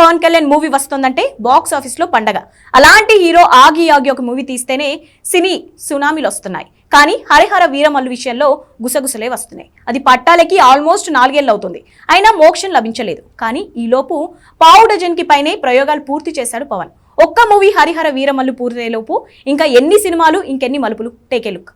Pawan Kalyan movie వస్తుందంటే box ఆఫీస్లో పండగ. అలాంటి హీరో ఆగి ఆగి ఒక మూవీ తీస్తేనే సినీ సునామీలు వస్తున్నాయి. కానీ హరిహర వీరమల్లు విషయంలో గుసగుసలే వస్తున్నాయి. అది పట్టాలకి ఆల్మోస్ట్ నాలుగేళ్ళు అవుతుంది. అయినా మోక్షం లభించలేదు. కానీ ఈలోపు పావు డజన్కి పైనే ప్రయోగాలు పూర్తి చేశాడు పవన్. ఒక్క మూవీ హరిహర వీరమల్లు పూర్తయ్యేలోపు ఇంకా ఎన్ని సినిమాలు ఇంకెన్ని మలుపులు టేకే లుక్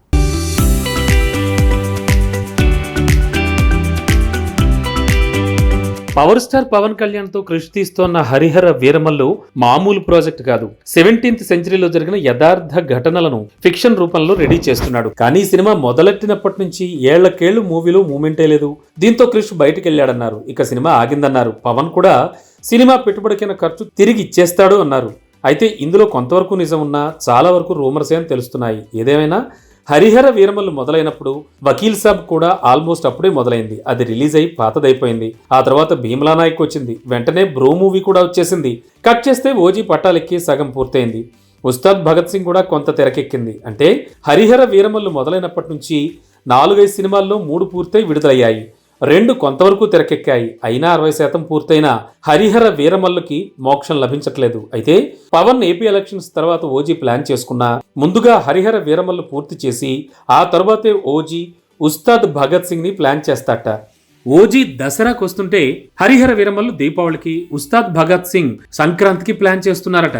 పవర్ స్టార్ పవన్ కళ్యాణ్తో కృషి తీస్తోన్న హరిహర వీరమల్లు మామూలు ప్రాజెక్ట్ కాదు. సెవెంటీన్త్ సెంచరీలో జరిగిన యథార్థ ఘటనలను ఫిక్షన్ రూపంలో రెడీ చేస్తున్నాడు. కానీ సినిమా మొదలెట్టినప్పటి నుంచి ఏళ్ళకేళ్ళు మూవీలో మూమెంటే లేదు. దీంతో క్రిష్ బయటికి వెళ్ళాడన్నారు ఇక సినిమా ఆగిందన్నారు. పవన్ కూడా సినిమా పెట్టుబడికైన ఖర్చు తిరిగి ఇచ్చేస్తాడు అన్నారు. అయితే ఇందులో కొంతవరకు నిజం ఉన్నా చాలా వరకు రూమర్సే అని తెలుస్తున్నాయి. ఏదేమైనా హరిహర వీరమల్లు మొదలైనప్పుడు వకీల్ సాబ్ కూడా ఆల్మోస్ట్ అప్పుడే మొదలైంది. అది రిలీజ్ అయి పాతదైపోయింది. ఆ తర్వాత భీమలా నాయక్ వచ్చింది. వెంటనే బ్రో మూవీ కూడా వచ్చేసింది. కట్ చేస్తే ఓజీ పట్టాలెక్కి సగం పూర్తయింది. ఉస్తాద్ భగత్ సింగ్ కూడా కొంత తెరకెక్కింది. అంటే హరిహర వీరమల్లు మొదలైనప్పటి నుంచి నాలుగైదు సినిమాల్లో మూడు పూర్తయి విడుదలయ్యాయి. రెండు కొంతవరకు తెరకెక్కాయి. అయినా అరవై శాతం పూర్తయిన హరిహర వీరమల్లుకి మోక్షం లభించట్లేదు. అయితే పవన్ ఏపీ ఎలక్షన్స్ తర్వాత ఓజీ ప్లాన్ చేసుకున్నా ముందుగా హరిహర వీరమల్లు పూర్తి చేసి ఆ తర్వాతే ఓజీ ఉస్తాద్ భగత్ సింగ్ని ప్లాన్ చేస్తాట. ఓజీ దసరాకు వస్తుంటే హరిహర వీరమల్లు దీపావళికి ఉస్తాద్ భగత్ సింగ్ సంక్రాంతికి ప్లాన్ చేస్తున్నారట.